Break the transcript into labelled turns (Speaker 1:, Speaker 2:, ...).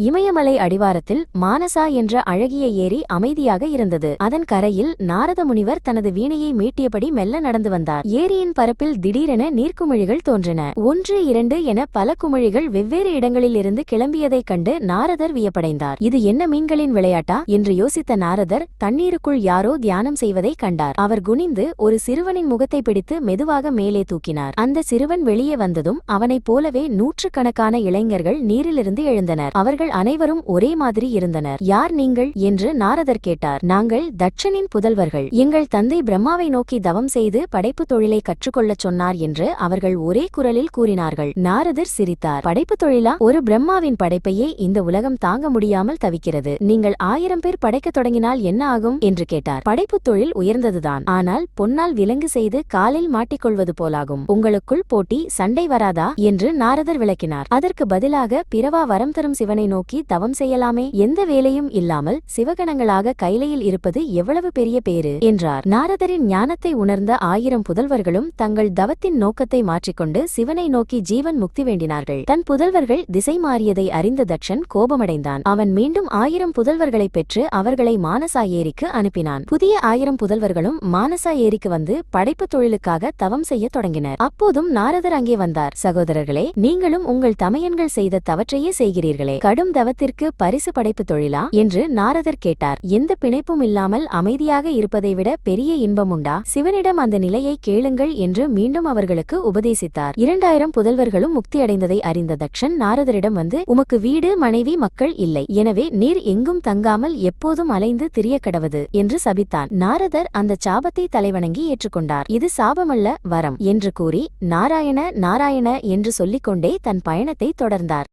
Speaker 1: இமயமலை அடிவாரத்தில் மானசா என்ற அழகிய ஏரி அமைதியாக இருந்தது. அதன் கரையில் நாரத முனிவர் தனது வீணையை மீட்டியபடி மெல்ல நடந்து வந்தார். ஏரியின் பரப்பில் திடீரென நீர்க்குமிழிகள் தோன்றின. ஒன்று இரண்டு என பல குமிழிகள் வெவ்வேறு இடங்களில் இருந்து கிளம்பியதைக் கண்டு நாரதர் வியப்படைந்தார். இது என்ன மீன்களின் விளையாட்டா? என்று யோசித்த நாரதர் தண்ணீருக்குள் யாரோ தியானம் செய்வதை கண்டார். அவர் குனிந்து ஒரு சிறுவனின் முகத்தை பிடித்து மெதுவாக மேலே தூக்கினார். அந்த சிறுவன் வெளியே வந்ததும் அவனைப் போலவே நூற்றுக்கணக்கான இளைஞர்கள் நீரிலிருந்து எழுந்தனர். அவர்கள் அனைவரும் ஒரே மாதிரி இருந்தனர். யார் நீங்கள்? என்று நாரதர் கேட்டார். நாங்கள் தட்சனின் புதல்வர்கள். எங்கள் தந்தை பிரம்மாவை நோக்கி தவம் செய்து படைப்புத் தொழிலை கற்றுக்கொள்ளச் சொன்னார் என்று அவர்கள் ஒரே குரலில் கூறினார்கள். நாரதர் சிரித்தார். படைப்பு தொழிலா? ஒரு பிரம்மாவின் படைப்பையே இந்த உலகம் தாங்க முடியாமல் தவிக்கிறது. நீங்கள் ஆயிரம் பேர் படைக்கத் தொடங்கினால் என்ன ஆகும்? என்று கேட்டார். படைப்புத் தொழில் உயர்ந்ததுதான். ஆனால் பொன்னால் விலங்கு செய்து காலில் மாட்டிக்கொள்வது போலாகும். உங்களுக்குள் போட்டி சண்டை வராதா? என்று நாரதர் விளக்கினார். அதற்கு பதிலாக பிறவா வரம் தரும் சிவனை நோக்கி தவம் செய்யலாமே? எந்த வேலையும் இல்லாமல் சிவகணங்களாக கைலையில் இருப்பது எவ்வளவு பெரிய பேறு? என்றார். நாரதரின் ஞானத்தை உணர்ந்த ஆயிரம் புதல்வர்களும் தங்கள் தவத்தின் நோக்கத்தை மாற்றிக்கொண்டு சிவனை நோக்கி ஜீவன் முக்தி வேண்டினார்கள். தன் புதல்வர்கள் திசை மாறியதை அறிந்த தட்சன் கோபமடைந்தான். அவன் மீண்டும் ஆயிரம் புதல்வர்களைப் பெற்று அவர்களை மானசா ஏரிக்கு அனுப்பினான். புதிய ஆயிரம் புதல்வர்களும் மானசா ஏரிக்கு வந்து படைப்புத் தொழிலுக்காக தவம் செய்யத் தொடங்கினர். அப்போதும் நாரதர் அங்கே வந்தார். சகோதரர்களே நீங்களும் உங்கள் தமையன்கள் செய்த தவற்றையே செய்கிறீர்களே. கடும் தவத்திற்கு பரிசு படைப்பு தொழிலா? என்று நாரதர் கேட்டார். எந்த பிணைப்பும் இல்லாமல் அமைதியாக இருப்பதை விட பெரிய இன்பம் உண்டா? சிவனிடம் அந்த நிலையை கேளுங்கள் என்று மீண்டும் அவர்களுக்கு உபதேசித்தார். இரண்டாயிரம் புதல்வர்களும் முக்தியடைந்ததை அறிந்த தக்ஷன் நாரதரிடம் வந்து உமக்கு வீடு மனைவி மக்கள் இல்லை. எனவே நீர் எங்கும் தங்காமல் எப்போதும் அலைந்து திரிய கடவது என்று சபித்தான். நாரதர் அந்த சாபத்தை தலைவணங்கி ஏற்றுக்கொண்டார். இது சாபமல்ல வரம் என்று கூறி நாராயண நாராயண என்று சொல்லிக்கொண்டே தன் பயணத்தை தொடர்ந்தார்.